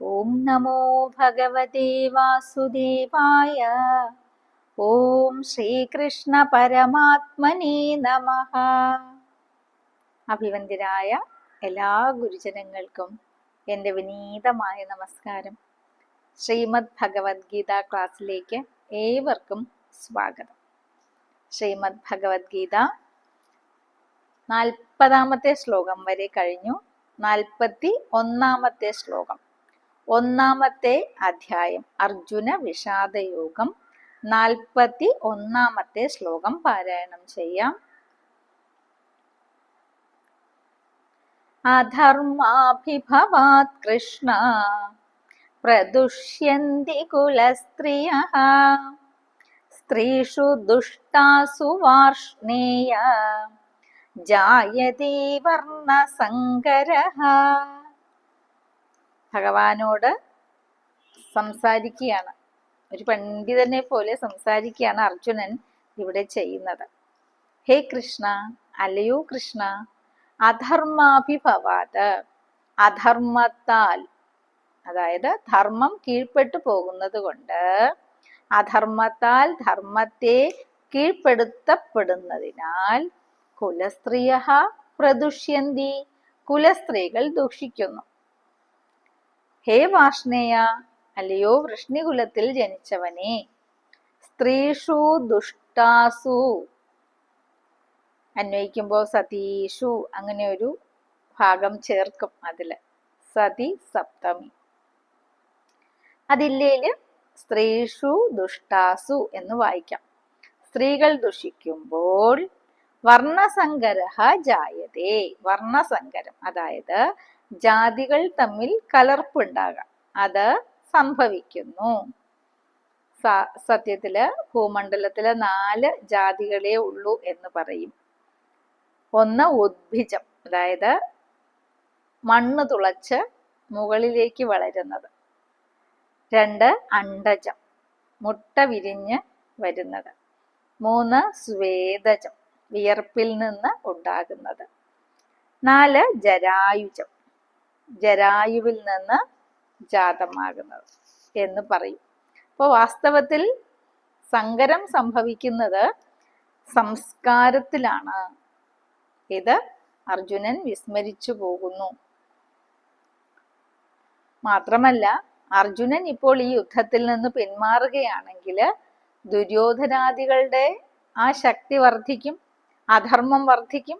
ഓം നമോ ഭഗവതേ വാസുദേവായ ഓം ശ്രീകൃഷ്ണ പരമാത്മനേ നമ അഭിവന്ദ്യരായ എല്ലാ ഗുരുജനങ്ങൾക്കും എന്റെ വിനീതമായ നമസ്കാരം. ശ്രീമദ് ഭഗവത്ഗീത ക്ലാസ്സിലേക്ക് ഏവർക്കും സ്വാഗതം. ശ്രീമദ് ഭഗവത്ഗീത നാൽപ്പതാമത്തെ ശ്ലോകം വരെ കഴിഞ്ഞു. നാൽപ്പത്തി ഒന്നാമത്തെ ശ്ലോകം. ഒന്നാമത്തെ അധ്യായം അർജുന വിഷാദയോഗം നാൽപ്പത്തി ഒന്നാമത്തെ ശ്ലോകം പാരായണം ചെയ്യാം. അധർമാഭിഭവാത് കൃഷ്ണ പ്രദുഷ്യന്തി കുലസ്ത്രിയ സ്ത്രീഷു ദുഷ്ടാസു വാർഷ്ണേയ ജായതേ വർണസങ്കര ഭഗവാനോട് സംസാരിക്കുകയാണ്. ഒരു പണ്ഡിതനെ പോലെ സംസാരിക്കുകയാണ് അർജുനൻ ഇവിടെ ചെയ്യുന്നത്. ഹേ കൃഷ്ണ അല്ലയോ കൃഷ്ണ അധർമാഭിഭവാത് അധർമ്മത്താൽ അതായത് ധർമ്മം കീഴ്പ്പെട്ടു പോകുന്നത് കൊണ്ട് അധർമ്മത്താൽ ധർമ്മത്തെ കീഴ്പ്പെടുത്തപ്പെടുന്നതിനാൽ കുലസ്ത്രീയ പ്രദുഷ്യന്തി കുലസ്ത്രീകൾ ദൂഷിക്കുന്നു. ഹേ വാഷ്ണേയ അല്ലയോ വൃഷ്ണികുലത്തിൽ ജനിച്ചവനെ. സ്ത്രീഷു ദുഷ്ടാസു. അന്വയിക്കുമ്പോൾ സതീഷു അങ്ങനെ ഒരു ഭാഗം ചേർക്കും അതിൽ. സതി സപ്തമി. അതില്ലേൽ സ്ത്രീഷു ദുഷ്ടാസു എന്ന് വായിക്കാം. സ്ത്രീകൾ ദുഷിക്കുമ്പോൾ വർണസങ്കരഹ ജായതേ. വർണസങ്കരം അതായത് ജാതികൾ തമ്മിൽ കലർപ്പുണ്ടാകാം. അത് സംഭവിക്കുന്നു. സത്യത്തിൽ ഭൂമണ്ഡലത്തിലെ നാല് ജാതികളെ ഉള്ളൂ എന്ന് പറയും. ഒന്ന് ഉദ്ഭിജം അതായത് മണ്ണ് തുളച്ച് മുകളിലേക്ക് വളരുന്നത്. രണ്ട് അണ്ടജം മുട്ട വിരിഞ്ഞ് വരുന്നത്. മൂന്ന് സ്വേദജം വിയർപ്പിൽ നിന്ന് ഉണ്ടാകുന്നത്. നാല് ജരായുജം ജരായുവിൽ നിന്ന് ജാതമാകുന്നത് എന്ന് പറയും. അപ്പോൾ വാസ്തവത്തിൽ സങ്കരം സംഭവിക്കുന്നത് സംസ്കാരത്തിലാണ്. ഇത് അർജുനൻ വിസ്മരിച്ചു പോകുന്നു. മാത്രമല്ല അർജുനൻ ഇപ്പോൾ ഈ യുദ്ധത്തിൽ നിന്ന് പിന്മാറുകയാണെങ്കിൽ ദുര്യോധനാദികളുടെ ആ ശക്തി വർദ്ധിക്കും അധർമ്മം വർദ്ധിക്കും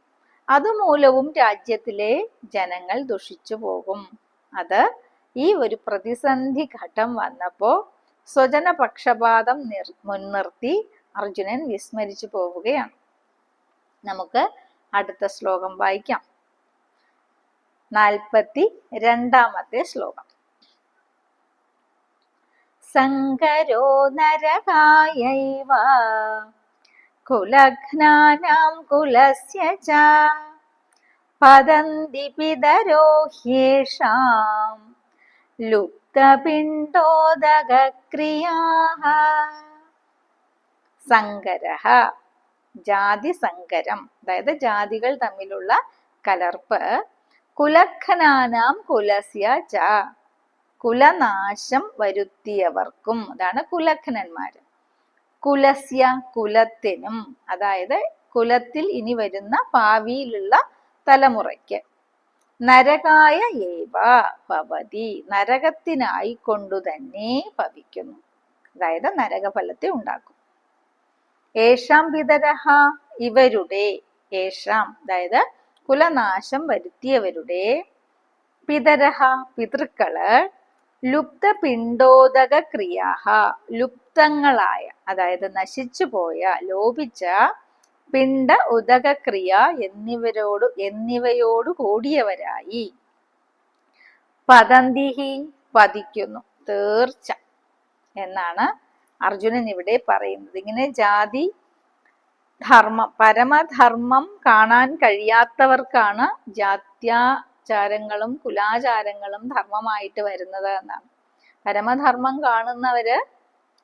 അതുമൂലവും രാജ്യത്തിലെ ജനങ്ങൾ ദുഷിച്ചു പോകും. അത് ഈ ഒരു പ്രതിസന്ധി ഘട്ടം വന്നപ്പോ സ്വജന പക്ഷപാതം മുൻനിർത്തി അർജുനൻ വിസ്മരിച്ചു പോവുകയാണ്. നമുക്ക് അടുത്ത ശ്ലോകം വായിക്കാം. നാൽപ്പത്തി രണ്ടാമത്തെ ശ്ലോകം. സങ്കരോ നരകായൈവ കുലഘ്നാനാം കുലസ്യ ച പതന്തി പിതരോ ഹ്യേഷാം ലുപ്തപിണ്ഡോദകക്രിയാः സങ്കരഃ ജാതി സങ്കരം അതായത് ജാതികൾ തമ്മിലുള്ള കലർപ്പ് കുലഖനാനാം കുലസ്യ ച കുലനാശം വരുത്തിയവർക്കും അതാണ് കുലഖനന്മാര് കുലസ്യ കുലത്തിനും അതായത് കുലത്തിൽ ഇനി വരുന്ന ഭാവിയിലുള്ള തലമുറയ്ക്ക്. നരകായ ഏവ ഭവതി നരകത്തിനായി കൊണ്ടു തന്നെ ഭവിക്കുന്നു. അതായത് നരകഫലത്തെ ഉണ്ടാക്കും. ഏഷാം പിതരഹ ഇവരുടെ ഏഷാം അതായത് കുലനാശം വരുത്തിയവരുടെ പിതരഹ പിതൃക്കൾ ലുപ്ത പിണ്ടോദക ക്രിയാഹ ലുപ്തങ്ങളായ അതായത് നശിച്ചു പോയ ലോപിച്ച പിണ്ട ഉദകക്രിയ എന്നിവരോട് എന്നിവയോട് കൂടിയവരായി. പതന്തിഹി പതിക്കുന്നു തീർച്ച എന്നാണ് അർജുനൻ ഇവിടെ പറയുന്നത്. ഇങ്ങനെ ജാതി ധർമ്മം പരമധർമ്മം കാണാൻ കഴിയാത്തവർക്കാണ് ജാത്യാചാരങ്ങളും കുലാചാരങ്ങളും ധർമ്മമായിട്ട് വരുന്നത് എന്നാണ്. പരമധർമ്മം കാണുന്നവര്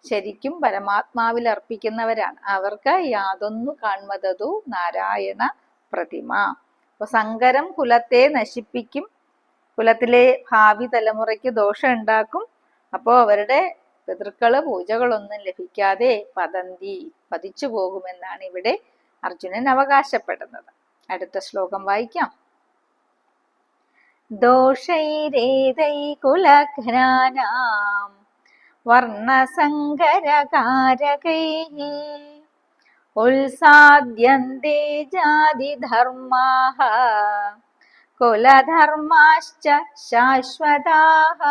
ശരിക്കും പരമാത്മാവിൽ അർപ്പിക്കുന്നവരാണ്. അവർക്ക് യാതൊന്നു കാൺമതതു നാരായണ പ്രതിമ. അപ്പൊ സങ്കരം കുലത്തെ നശിപ്പിക്കും. കുലത്തിലെ ഭാവി തലമുറയ്ക്ക് ദോഷം ഉണ്ടാക്കും. അപ്പോൾ അവരുടെ പിതൃക്കൾ പൂജകളൊന്നും ലഭിക്കാതെ പതന്തി പതിച്ചു പോകുമെന്നാണ് ഇവിടെ അർജുനൻ അവകാശപ്പെടുന്നത്. അടുത്ത ശ്ലോകം വായിക്കാം. ദോഷൈരേതൈ കുലഘ്നാനാം വർണസങ്കരകാരകൈः ഉത്സാദ്യന്തെ ജാതിധർമാः കുലധർമാശ്ച ശാശ്വതാः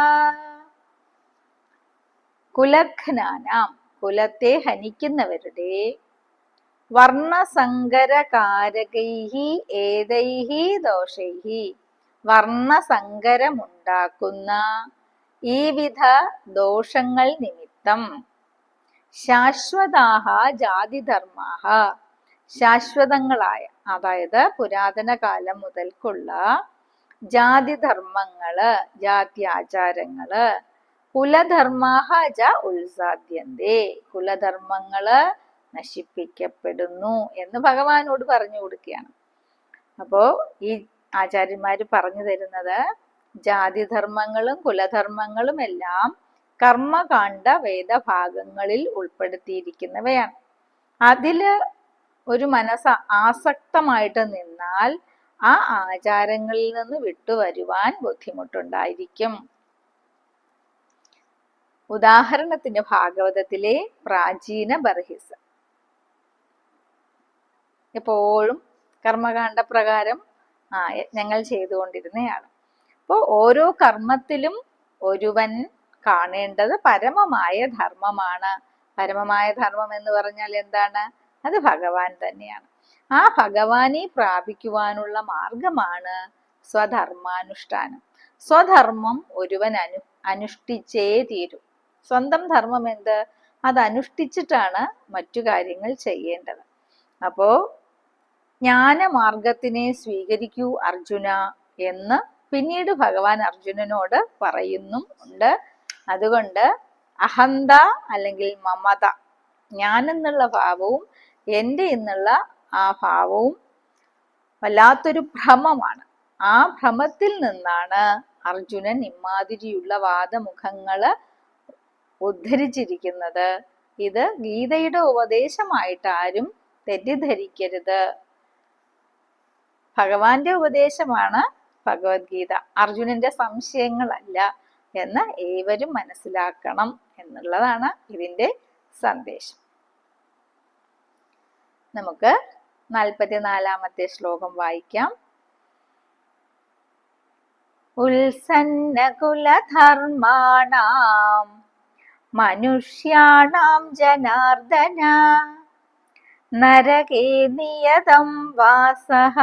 കുലഘ്നാനാം കുലത്തെ ഹനിക്കുന്നവരുടെ വർണസങ്കരകാരകൈഹി ഏതൈഹി ദോഷൈഹി വർണസങ്കരമുണ്ടാക്കുന്ന ഈ വിധ ദോഷങ്ങൾ നിമിത്തം ശാശ്വതാഹ ജാതിധർമാഹ ശാശ്വതങ്ങളായ അതായത് പുരാതന കാലം മുതൽക്കുള്ള ജാതിധർമ്മങ്ങൾ ജാത്യാചാരങ്ങൾ കുലധർമാഹ ജ ഉത്സാദ്യന്തേ കുലധർമ്മങ്ങൾ നശിപ്പിക്കപ്പെടുന്നു എന്ന് ഭഗവാനോട് പറഞ്ഞു കൊടുക്കുകയാണ്. അപ്പോ ഈ ആചാര്യന്മാര് പറഞ്ഞു തരുന്നത് ജാതിധർമ്മങ്ങളും കുലധർമ്മങ്ങളും എല്ലാം കർമ്മകാണ്ഡ വേദഭാഗങ്ങളിൽ ഉൾപ്പെടുത്തിയിരിക്കുന്നവയാണ്. അതിൽ ഒരു മനസ്സ് ആസക്തമായിട്ട് നിന്നാൽ ആ ആചാരങ്ങളിൽ നിന്ന് വിട്ടുവരുവാൻ ബുദ്ധിമുട്ടുണ്ടായിരിക്കും. ഉദാഹരണത്തിന് ഭാഗവതത്തിലെ പ്രാചീന ബർഹിസ്. എപ്പോഴും കർമ്മകാണ്ഡ പ്രകാരം ആ യജ്ഞങ്ങൾ ചെയ്തുകൊണ്ടിരുന്നയാണ് അപ്പോൾ ഓരോ കർമ്മത്തിലും ഒരുവൻ കാണേണ്ടത് പരമമായ ധർമ്മമാണ്. പരമമായ ധർമ്മം എന്ന് പറഞ്ഞാൽ എന്താണ്? അത് ഭഗവാൻ തന്നെയാണ്. ആ ഭഗവാനെ പ്രാപിക്കുവാനുള്ള മാർഗമാണ് സ്വധർമാനുഷ്ഠാനം. സ്വധർമ്മം ഒരുവൻ അനു അനുഷ്ഠിച്ചേ തീരൂ. സ്വന്തം ധർമ്മം എന്ത്? അത് അനുഷ്ഠിച്ചിട്ടാണ് മറ്റു കാര്യങ്ങൾ ചെയ്യേണ്ടത്. അപ്പോ ജ്ഞാനമാർഗത്തിനെ സ്വീകരിക്കൂ അർജുന എന്ന് പിന്നീട് ഭഗവാൻ അർജുനനോട് പറയുന്നും ഉണ്ട്. അതുകൊണ്ട് അഹന്ത അല്ലെങ്കിൽ മമത ഞാൻ എന്നുള്ള ഭാവവും എന്റെ എന്നുള്ള ആ ഭാവവും വല്ലാത്തൊരു ഭ്രമമാണ്. ആ ഭ്രമത്തിൽ നിന്നാണ് അർജുനൻ ഇമാതിരിയുള്ള വാദമുഖങ്ങൾ ഉദ്ധരിച്ചിരിക്കുന്നത്. ഇത് ഗീതയുടെ ഉപദേശമായിട്ട് ആരും തെറ്റിദ്ധരിക്കരുത്. ഭഗവാന്റെ ഉപദേശമാണ് ഭഗവത്ഗീത. അർജുനന്റെ സംശയങ്ങളല്ല എന്ന് ഏവരും മനസ്സിലാക്കണം എന്നുള്ളതാണ് ഇതിന്റെ സന്ദേശം. നമുക്ക് നാൽപ്പത്തിനാലാമത്തെ ശ്ലോകം വായിക്കാം. ഉത്സന്നകുലധർമാണാം മനുഷ്യാണാം ജനാർദ്ദന നരകേ നിയതം വാസഃ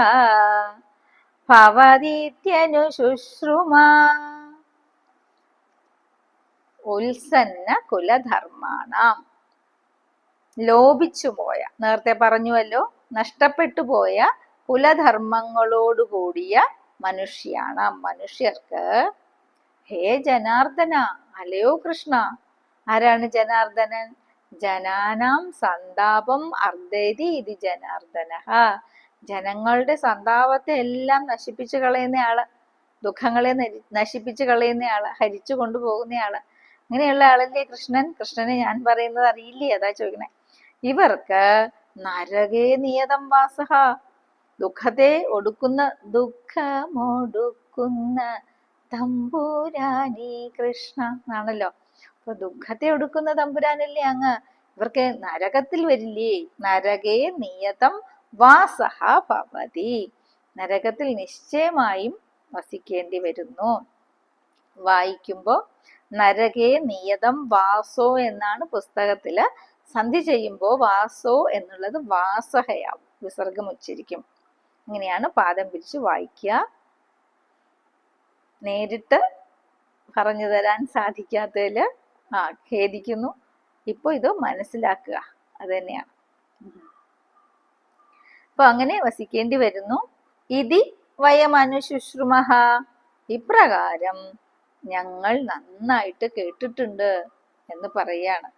ഭവതീത്യനുശുശ്രുമ ഉത്സന്ന കുലധർമാണാം. ലോപിച്ചുപോയ നേരത്തെ പറഞ്ഞുവല്ലോ നഷ്ടപ്പെട്ടു പോയ കുലധർമ്മങ്ങളോടുകൂടിയ മനുഷ്യാണ് മനുഷ്യർക്ക്. ഹേ ജനാർദ്ദന അലയോ കൃഷ്ണ? ആരാണ് ജനാർദ്ദനൻ? ജനാനാം സന്താപം അർദ്ധേതി ഇത് ജനാർദ്ദന. ജനങ്ങളുടെ സന്താപത്തെ എല്ലാം നശിപ്പിച്ചു കളയുന്നയാൾ ദുഃഖങ്ങളെ നശിപ്പിച്ചു കളയുന്നയാൾ ഹരിച്ചു കൊണ്ടുപോകുന്നയാൾ. അങ്ങനെയുള്ള ആളല്ലേ കൃഷ്ണൻ? കൃഷ്ണനെ ഞാൻ പറയുന്നത് അറിയില്ലേ? അതാ ചോദിക്കണേ. ഇവർക്ക് നരകേ നിയതം വാസഹ. ദുഃഖത്തെ ഒടുക്കുന്ന ദുഃഖമൊടുക്കുന്ന തമ്പൂരാനി കൃഷ്ണ എന്നാണല്ലോ. അപ്പൊ ദുഃഖത്തെ ഒടുക്കുന്ന തമ്പുരാനല്ലേ അങ്ങ്? ഇവർക്ക് നരകത്തിൽ വരില്ലേ? നരകേ നിയതം വാസഹ ഭവതി. നരകത്തിൽ നിശ്ചയമായും വസിക്കേണ്ടി വരുന്നു. വായിക്കുമ്പോ നരകേ നിയതം വാസോ എന്നാണ് പുസ്തകത്തിൽ സന്ധി ചെയ്യുമ്പോൾ വാസോ എന്നുള്ളത് വാസഹയാവും വിസർഗം ഉച്ചരിക്കും. ഇങ്ങനെയാണ് പാദം പിരിച്ച് വായിക്കുക. നേരിട്ട് പറഞ്ഞു തരാൻ സാധിക്കാത്തതിൽ ആ ഖേദിക്കുന്നു. ഇപ്പൊ ഇത് മനസ്സിലാക്കുക. അത് തന്നെയാണ്. അപ്പൊ അങ്ങനെ വസിക്കേണ്ടി വരുന്നു. ഇതി വയമനുശുശ്രുമഹ. ഇപ്രകാരം ഞങ്ങൾ നന്നായിട്ട് കേട്ടിട്ടുണ്ട് എന്ന് പറയാണ്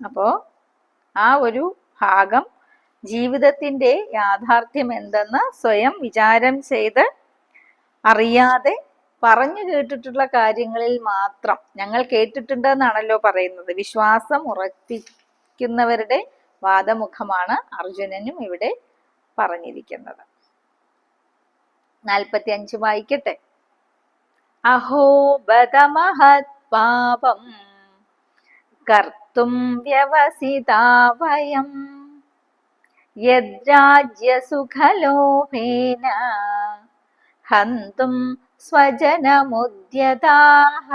അപ്പോ ആ ഒരു ഭാഗം ജീവിതത്തിന്റെ യാഥാർത്ഥ്യം എന്തെന്ന് സ്വയം വിചാരം ചെയ്ത് അറിയാതെ പറഞ്ഞു കേട്ടിട്ടുള്ള കാര്യങ്ങളിൽ മാത്രം ഞങ്ങൾ കേട്ടിട്ടുണ്ടെന്നാണല്ലോ പറയുന്നത്. വിശ്വാസം ഉറപ്പിക്കുന്നവരുടെ വാദമുഖമാണ് അർജുനനും ഇവിടെ പറഞ്ഞിരിക്കുന്നത്. നാൽപ്പത്തി അഞ്ച് വായിക്കട്ടെ. അഹോ ബദമഹത് പാപം കർത്തും വ്യവസിതാ വയം യദ്രാജ്യസുഖലോഭേന ഹന്തും സ്വജനമുദ്യതാഹ.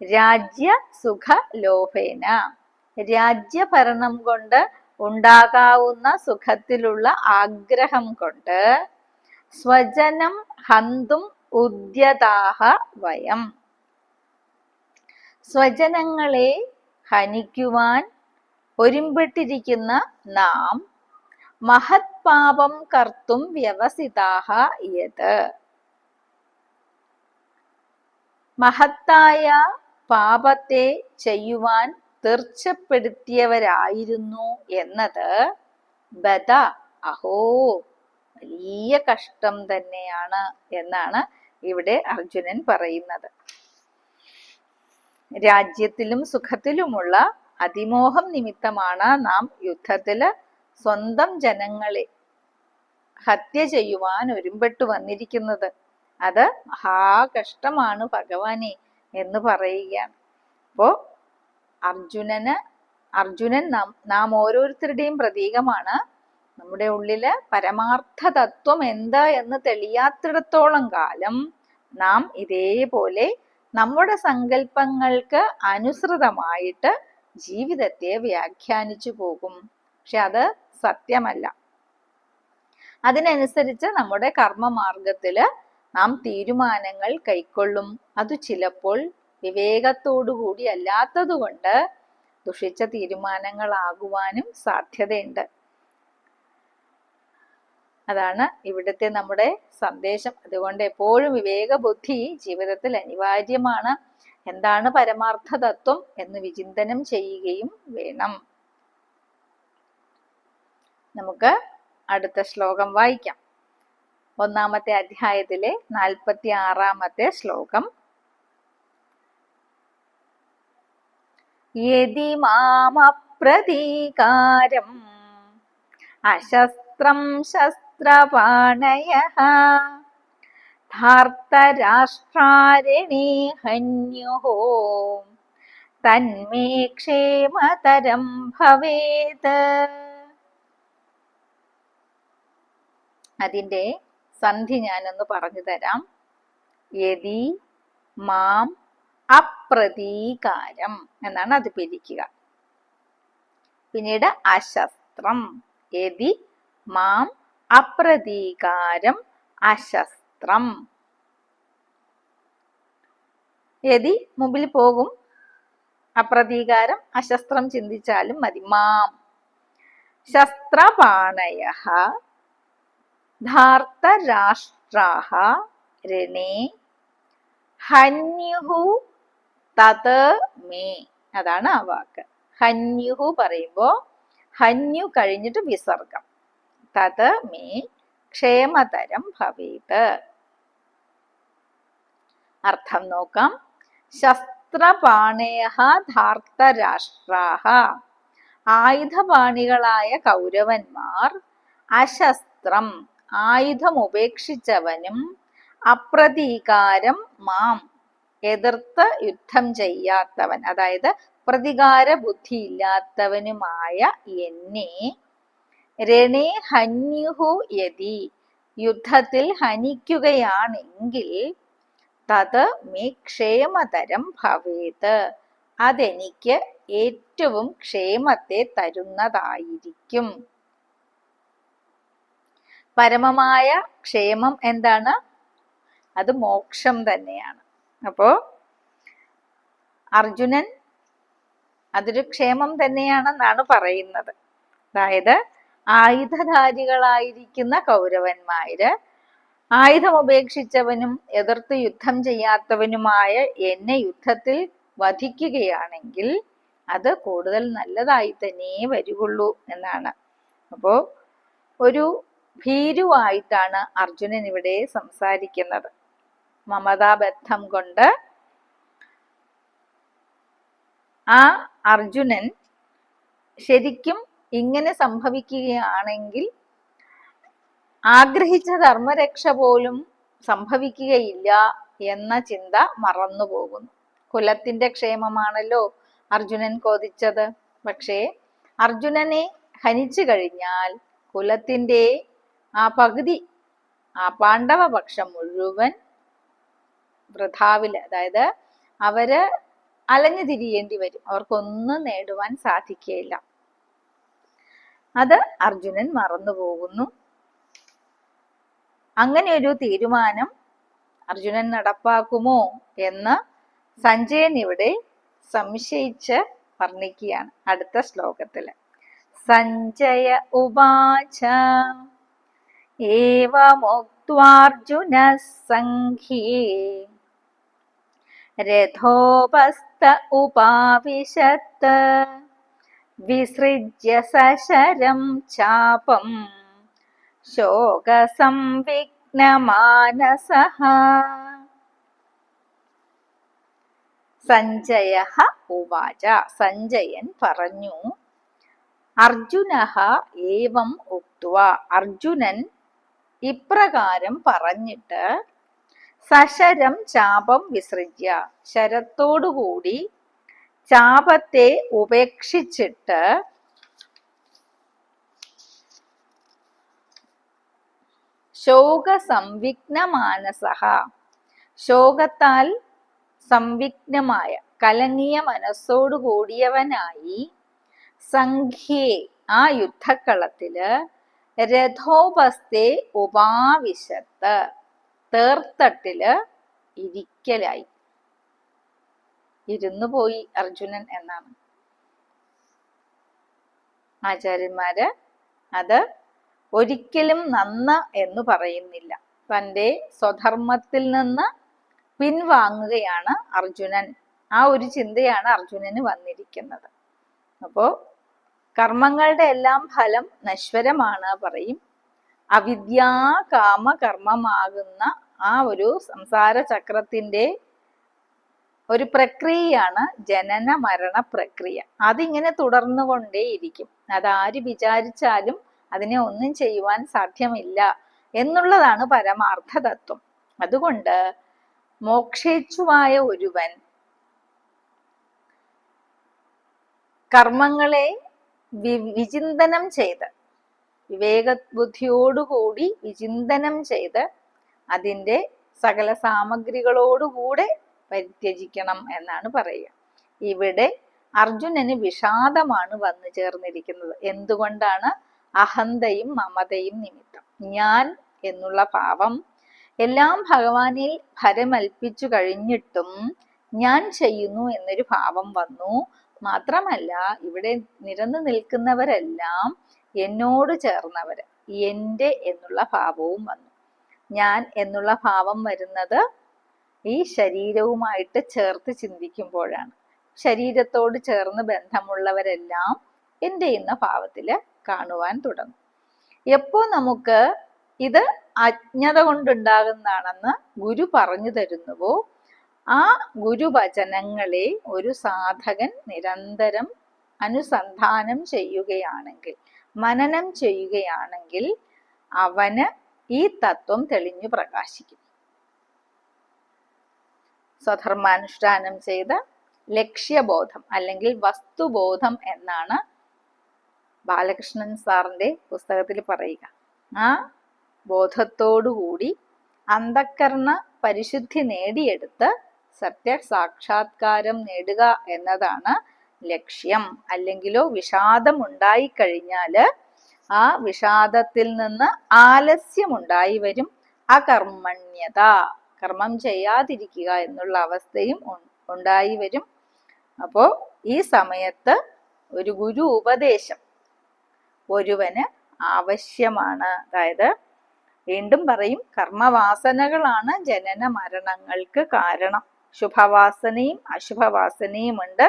രാജ്യസുഖലോഭേന. രാജ്യഭരണം കൊണ്ട് ഉണ്ടാകാവുന്ന സുഖത്തിലുള്ള ആഗ്രഹം കൊണ്ട് സ്വജനം ഹന്തും ഉദ്യതാഹ വയം. സ്വജനങ്ങളെ ഹനിക്കുവാൻ ഒരുമ്പെട്ടിരിക്കുന്ന നാം മഹത് പാപം കർത്തും വ്യവസിതാഹ യത്. മഹത്തായ പാപത്തെ ചെയ്യുവാൻ തീർച്ചപ്പെടുത്തിയവരായിരുന്നു എന്നത് ബദ. അഹോ വലിയ കഷ്ടം തന്നെയാണ് എന്നാണ് ഇവിടെ അർജുനൻ പറയുന്നത്. രാജ്യത്തിലും സുഖത്തിലുമുള്ള അതിമോഹം നിമിത്തമാണ് നാം യുദ്ധത്തിൽ സ്വന്തം ജനങ്ങളെ ഹത്യ ചെയ്യുവാൻ ഒരുമ്പെട്ടു വന്നിരിക്കുന്നത്. അത് മഹാകഷ്ടമാണ് ഭഗവാനെ എന്ന് പറയുകയാണ്. അപ്പോ അർജുനന് അർജുനൻ നാം നാം ഓരോരുത്തരുടെയും പ്രതീകമാണ് നമ്മുടെ ഉള്ളിൽ പരമാർത്ഥ തത്വം എന്താ എന്ന് തെളിയാത്തിടത്തോളം കാലം നാം ഇതേപോലെ നമ്മുടെ സങ്കല്പങ്ങൾക്ക് അനുസൃതമായിട്ട് ജീവിതത്തെ വ്യാഖ്യാനിച്ചു പോകും. പക്ഷെ അത് സത്യമല്ല. അതിനനുസരിച്ച് നമ്മുടെ കർമ്മമാർഗത്തിൽ നാം തീരുമാനങ്ങൾ കൈക്കൊള്ളും. അത് ചിലപ്പോൾ വിവേകത്തോടുകൂടി അല്ലാത്തതുകൊണ്ട് ദുഷിച്ച തീരുമാനങ്ങളാകുവാനും സാധ്യതയുണ്ട്. അതാണ് ഇവിടുത്തെ നമ്മുടെ സന്ദേശം. അതുകൊണ്ട് എപ്പോഴും വിവേക ബുദ്ധി ജീവിതത്തിൽ അനിവാര്യമാണ്. എന്താണ് പരമാർത്ഥ തത്വം എന്ന് വിചിന്തനം ചെയ്യുകയും വേണം. നമുക്ക് അടുത്ത ശ്ലോകം വായിക്കാം. ഒന്നാമത്തെ അധ്യായത്തിലെ നാൽപ്പത്തി ആറാമത്തെ ശ്ലോകം. യതി മാമപ്രതീകാരം. അശസ്ത്രം ശസ്ത്രപാണയ ധാർത്തരാഷ്ട്രാരണേ ഹന്യുഹോ. തന്മേ ക്ഷേമതരം ഭവേത്. അതിന്റെ സന്ധി ഞാനൊന്ന് പറഞ്ഞു തരാം. യതി മാം അപ്രതീകാരം എന്നാണ് അത് പിരിക്കുക. പിന്നീട് അശസ്ത്രം. യതി മാം അപ്രതീകാരം അശസ്ത്രം. യതി മുമ്പിൽ പോകും. അപ്രതീകാരം അശസ്ത്രം ചിന്തിച്ചാലും മതി. മാം. ശസ്ത്രപാണയ ധാർത്തരാഷ്ട്രാഹ രണേ ഹന്യുഹു തത് മേ. അതാണ് ആ വാക്ക്. ഹന്യുഹു പറയുമ്പോൾ ഹന്യു കഴിഞ്ഞിട്ട് വിസർഗം. തത് മേ ക്ഷേമതരം ഭവേത്. അർത്ഥം നോക്കാം. ശസ്ത്രപാണയ ധാർത്തരാഷ്ട്രാഹ. ആയുധപാണികളായ കൗരവന്മാർ അശസ്ത്രം ആയുധം ഉപേക്ഷിച്ചവനും അപ്രതീകാരം മാം എതിർത്ത് യുദ്ധം ചെയ്യാത്തവൻ. അതായത് പ്രതികാര ബുദ്ധി ഇല്ലാത്തവനുമായ എന്നെ രണേ ഹന്യുഹു യതി. യുദ്ധത്തിൽ ഹനിക്കുകയാണെങ്കിൽ തത് മേ ക്ഷേമതരം ഭവേത്. അതെനിക്ക് ഏറ്റവും ക്ഷേമത്തെ തരുന്നതായിരിക്കും. പരമമായ ക്ഷേമം എന്താണ്? അത് മോക്ഷം തന്നെയാണ്. അപ്പോ അർജുനൻ അതൊരു ക്ഷേമം തന്നെയാണെന്നാണ് പറയുന്നത്. അതായത് ആയുധധാരികളായിരിക്കുന്ന കൗരവന്മാര് ആയുധം ഉപേക്ഷിച്ചവനും എതിർത്ത് യുദ്ധം ചെയ്യാത്തവനുമായ എന്നെ യുദ്ധത്തിൽ വധിക്കുകയാണെങ്കിൽ അത് കൂടുതൽ നല്ലതായി തന്നെ വരികയുള്ളൂ എന്നാണ്. അപ്പോ ഒരു ഭീരുവായിട്ടാണ് അർജുനൻ ഇവിടെ സംസാരിക്കുന്നത്. മമതാബദ്ധം കൊണ്ട് ആ അർജുനൻ ശരിക്കും ഇങ്ങനെ സംഭവിക്കുകയാണെങ്കിൽ ആഗ്രഹിച്ച ധർമ്മരക്ഷ പോലും സംഭവിക്കുകയില്ല എന്ന ചിന്ത മറന്നുപോകുന്നു കുലത്തിന്റെ ക്ഷേമമാണല്ലോ അർജുനൻ കൊതിച്ചത്. പക്ഷേ അർജുനനെ ഹനിച്ചു കഴിഞ്ഞാൽ കുലത്തിന്റെ ആ പകുതി ആ പാണ്ഡവ പക്ഷം മുഴുവൻ വൃഥാവിൽ. അതായത് അവർ അലഞ്ഞു തിരിയേണ്ടി വരും. അവർക്കൊന്നും നേടുവാൻ സാധിക്കുകയില്ല അത് അർജുനൻ മറന്നു പോകുന്നു. അങ്ങനെ ഒരു തീരുമാനം അർജുനൻ നടപ്പാക്കുമോ എന്ന് സഞ്ജയൻ ഇവിടെ സംശയിച്ച് വർണിക്കുകയാണ് അടുത്ത ശ്ലോകത്തിൽ. സഞ്ജയ ഉവാച ഏവമുക്വാർജുന സംഖ്യേ രഥോപസ്ഥ ഉപാവിശത്ത് വിസൃജ്യ സശരം ചാപം ശോകസംവിഘ്നമാനസഃ സഞ്ജയ ഉവാച സഞ്ജയൻ പറഞ്ഞു അർജുന ഏവം ഉക്വ അർജുനൻ ഇപ്രകാരം പറഞ്ഞിട്ട് സശരം ചാപം വിസൃജ്യ. ശരത്തോടുകൂടി ചാപത്തെ ഉപേക്ഷിച്ചിട്ട് ശോക മാനസഹ ശോകത്താൽ സംവിഘ്നമായ കലങ്ങിയ മനസ്സോടു കൂടിയവനായി സംഖ്യേ ആ യുദ്ധക്കളത്തിൽ രഥോപസ്ഥെ ഉപാവിശത്ത്. തേർത്തട്ടിൽ ഇരിക്കലായി. ഇരുന്നു പോയി അർജുനൻ എന്നാണ്. ആചാര്യന്മാര് അത് ഒരിക്കലും നന്ന എന്ന് പറയുന്നില്ല. തന്റെ സ്വധർമ്മത്തിൽ നിന്ന് പിൻവാങ്ങുകയാണ് അർജുനൻ. ആ ഒരു ചിന്തയാണ് അർജുനന് വന്നിരിക്കുന്നത്. അപ്പോ കർമ്മങ്ങളുടെ എല്ലാം ഫലം നശ്വരമാണ് പറയും. അവിദ്യാ കാമ കർമ്മമാകുന്ന ആ ഒരു സംസാര ചക്രത്തിന്റെ ഒരു പ്രക്രിയയാണ് ജനന മരണ പ്രക്രിയ. അതിങ്ങനെ തുടർന്നുകൊണ്ടേയിരിക്കും. അതാര് വിചാരിച്ചാലും അതിനെ ഒന്നും ചെയ്യുവാൻ സാധ്യമില്ല എന്നുള്ളതാണ് പരമാർത്ഥ തത്വം അതുകൊണ്ട് മോക്ഷേച്ഛുവായ ഒരുവൻ കർമ്മങ്ങളെ വിചിന്തനം ചെയ്ത് വിവേക ബുദ്ധിയോടുകൂടി വിചിന്തനം ചെയ്ത് അതിന്റെ സകല സാമഗ്രികളോടുകൂടെ പരിത്യജിക്കണം എന്നാണ് പറയുക. ഇവിടെ അർജുനന് വിഷാദമാണ് വന്നു ചേർന്നിരിക്കുന്നത്. എന്തുകൊണ്ടാണ്? അഹന്തയും മമതയും നിമിത്തം. ഞാൻ എന്നുള്ള ഭാവം എല്ലാം ഭഗവാനിൽ ഫലമൽപ്പിച്ചു കഴിഞ്ഞിട്ടും ഞാൻ ചെയ്യുന്നു എന്നൊരു ഭാവം വന്നു. മാത്രമല്ല ഇവിടെ നിരന്നു നിൽക്കുന്നവരെല്ലാം എന്നോട് ചേർന്നവർ എന്റെ എന്നുള്ള ഭാവവും വന്നു. ഞാൻ എന്നുള്ള ഭാവം വരുന്നത് ഈ ശരീരവുമായിട്ട് ചേർത്ത് ചിന്തിക്കുമ്പോഴാണ്. ശരീരത്തോട് ചേർന്ന് ബന്ധമുള്ളവരെല്ലാം എന്റെ എന്ന ഭാവത്തിൽ കാണുവാൻ തുടങ്ങും. എപ്പോ നമുക്ക് ഇത് അജ്ഞത കൊണ്ടുണ്ടാകുന്നതാണെന്ന് ഗുരു പറഞ്ഞു തരുന്നുവോ ആ ഗുരുവചനങ്ങളെ ഒരു സാധകൻ നിരന്തരം അനുസന്ധാനം ചെയ്യുകയാണെങ്കിൽ മനനം ചെയ്യുകയാണെങ്കിൽ അവന് ഈ തത്വം തെളിഞ്ഞു പ്രകാശിക്കും. സ്വധർമാനുഷ്ഠാനം ചെയ്ത ലക്ഷ്യബോധം അല്ലെങ്കിൽ വസ്തുബോധം എന്നാണ് ബാലകൃഷ്ണൻ സാറിന്റെ പുസ്തകത്തിൽ പറയുക. ആ ബോധത്തോടുകൂടി അന്ധക്കരണ പരിശുദ്ധി നേടിയെടുത്ത് സത്യ സാക്ഷാത്കാരം നേടുക എന്നതാണ് ലക്ഷ്യം. അല്ലെങ്കിലോ വിഷാദം ഉണ്ടായിക്കഴിഞ്ഞാൽ ആ വിഷാദത്തിൽ നിന്ന് ആലസ്യം ഉണ്ടായി വരും. അകർമ്മണ്യത. കർമ്മം ചെയ്യാതിരിക്കുക എന്നുള്ള അവസ്ഥയും ഉണ്ടായി വരും. അപ്പോ ഈ സമയത്ത് ഒരു ഗുരു ഉപദേശം ഒരുവന് ആവശ്യമാണ്. അതായത് വീണ്ടും പറയും കർമ്മവാസനകളാണ് ജനന മരണങ്ങൾക്ക് കാരണം. ശുഭവാസനയും അശുഭവാസനയും ഉണ്ട്.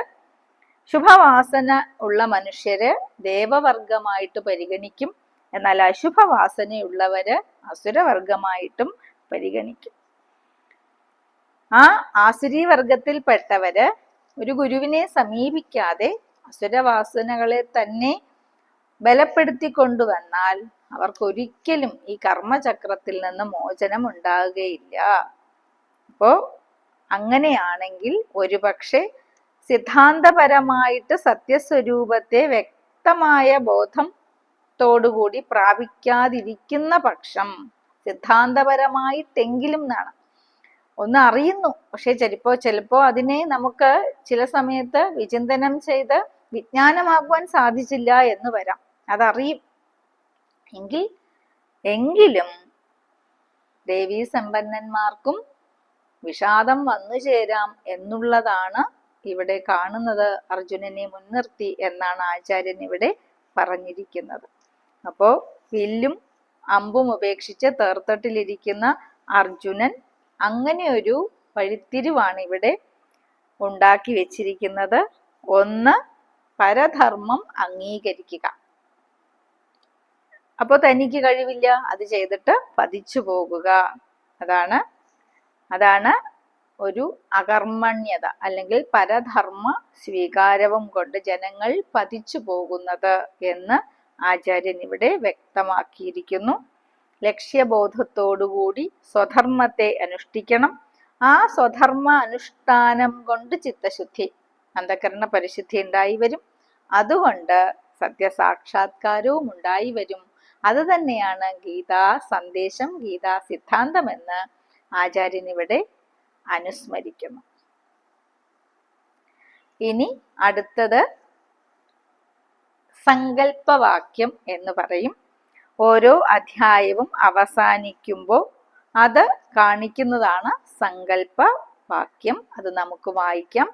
ശുഭവാസന ഉള്ള മനുഷ്യര് ദേവവർഗമായിട്ട് പരിഗണിക്കും. എന്നാൽ അശുഭവാസനയുള്ളവര് അസുരവർഗമായിട്ടും പരിഗണിക്കും. ആ ആസുരി വർഗത്തിൽപ്പെട്ടവര് ഒരു ഗുരുവിനെ സമീപിക്കാതെ അസുരവാസനകളെ തന്നെ ബലപ്പെടുത്തിക്കൊണ്ടുവന്നാൽ അവർക്കൊരിക്കലും ഈ കർമ്മചക്രത്തിൽ നിന്ന് മോചനം ഉണ്ടാകുകയില്ല അപ്പോ അങ്ങനെയാണെങ്കിൽ ഒരുപക്ഷെ സിദ്ധാന്തപരമായിട്ട് സത്യസ്വരൂപത്തെ വ്യക്തമായ ബോധത്തോടുകൂടി പ്രാപിക്കാതിരിക്കുന്ന പക്ഷം സിദ്ധാന്തപരമായിട്ടെങ്കിലും എന്നാണ് ഒന്ന് അറിയുന്നു. പക്ഷെ ചിലപ്പോ ചിലപ്പോ അതിനെ നമുക്ക് ചില സമയത്ത് വിചിന്തനം ചെയ്ത് വിജ്ഞാനമാക്കുവാൻ സാധിച്ചില്ല എന്ന് വരാം. അതറിയും. എങ്കിൽ എങ്കിലും ദേവീ സമ്പന്നന്മാർക്കും വിഷാദം വന്നു ചേരാം എന്നുള്ളതാണ് ഇവിടെ കാണുന്നത്. അർജുനനെ മുൻനിർത്തി എന്നാണ് ആചാര്യൻ ഇവിടെ പറഞ്ഞിരിക്കുന്നത്. അപ്പോ വില്ലും അമ്പും ഉപേക്ഷിച്ച് തേർത്തട്ടിലിരിക്കുന്ന അർജുനൻ അങ്ങനെ ഒരു വഴിത്തിരിവാണ് ഇവിടെ ഉണ്ടാക്കി വെച്ചിരിക്കുന്നത്. ഒന്ന് പരധർമ്മം അംഗീകരിക്കുക. അപ്പോൾ തനിക്ക് കഴിവില്ല. അത് ചെയ്തിട്ട് പതിച്ചു പോകുക. അതാണ് അതാണ് ഒരു അകർമ്മണ്യത അല്ലെങ്കിൽ പരധർമ്മ സ്വീകാരവും കൊണ്ട് ജനങ്ങൾ പതിച്ചു പോകുന്നത് എന്ന് ആചാര്യൻ ഇവിടെ വ്യക്തമാക്കിയിരിക്കുന്നു. ലക്ഷ്യബോധത്തോടുകൂടി സ്വധർമ്മത്തെ അനുഷ്ഠിക്കണം. ആ സ്വധർമ്മ അനുഷ്ഠാനം കൊണ്ട് ചിത്തശുദ്ധി അന്ധകരണ പരിശുദ്ധി ഉണ്ടായി വരും. അതുകൊണ്ട് സത്യസാക്ഷാത്കാരവും ഉണ്ടായി വരും. അത് തന്നെയാണ് ഗീതാ സന്ദേശം ഗീതാ സിദ്ധാന്തം എന്ന് ആചാര്യൻ ഇവിടെ അനുസ്മരിക്കുന്നു. ഇനി അടുത്തത് സങ്കല്പവാക്യം എന്ന് പറയും. ഓരോ അധ്യായവും അവസാനിക്കുമ്പോൾ അത് കാണിക്കുന്നതാണ് സങ്കല്പ വാക്യം അത് നമുക്ക് വായിക്കാം.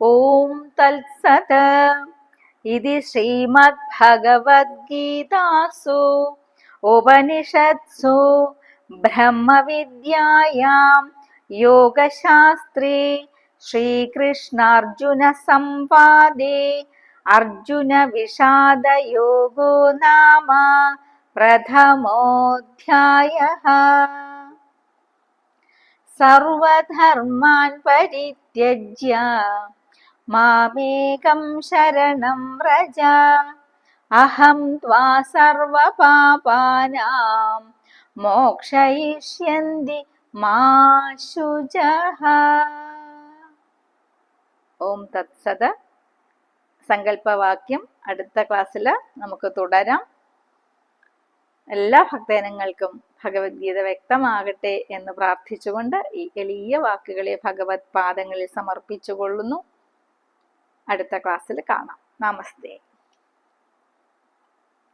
ഓം തത്സത. ഇതി ശ്രീമദ് ഭഗവത്ഗീതാസു ഉപനിഷത്സു. ब्रह्मविद्यायां योगशास्त्रे श्रीकृष्णार्जुनसंवादे अर्जुनविषादयोगो नाम प्रथमोऽध्यायः सर्वधर्मान् परित्यज्य मामेकं शरणं व्रज अहं त्वा सर्वपापानाम् മോക്ഷയിഷ്യന്തി മാശുജ ഓം തത്സത സങ്കല്പവാക്യം അടുത്ത ക്ലാസ്സിൽ നമുക്ക് തുടരാം. എല്ലാ ഭക്തജനങ്ങൾക്കും ഭഗവത്ഗീത വ്യക്തമാകട്ടെ എന്ന് പ്രാർത്ഥിച്ചുകൊണ്ട് ഈ എളിയ വാക്കുകളെ ഭഗവത് പാദങ്ങളിൽ സമർപ്പിച്ചുകൊള്ളുന്നു. അടുത്ത ക്ലാസ്സിൽ കാണാം. നമസ്തേ.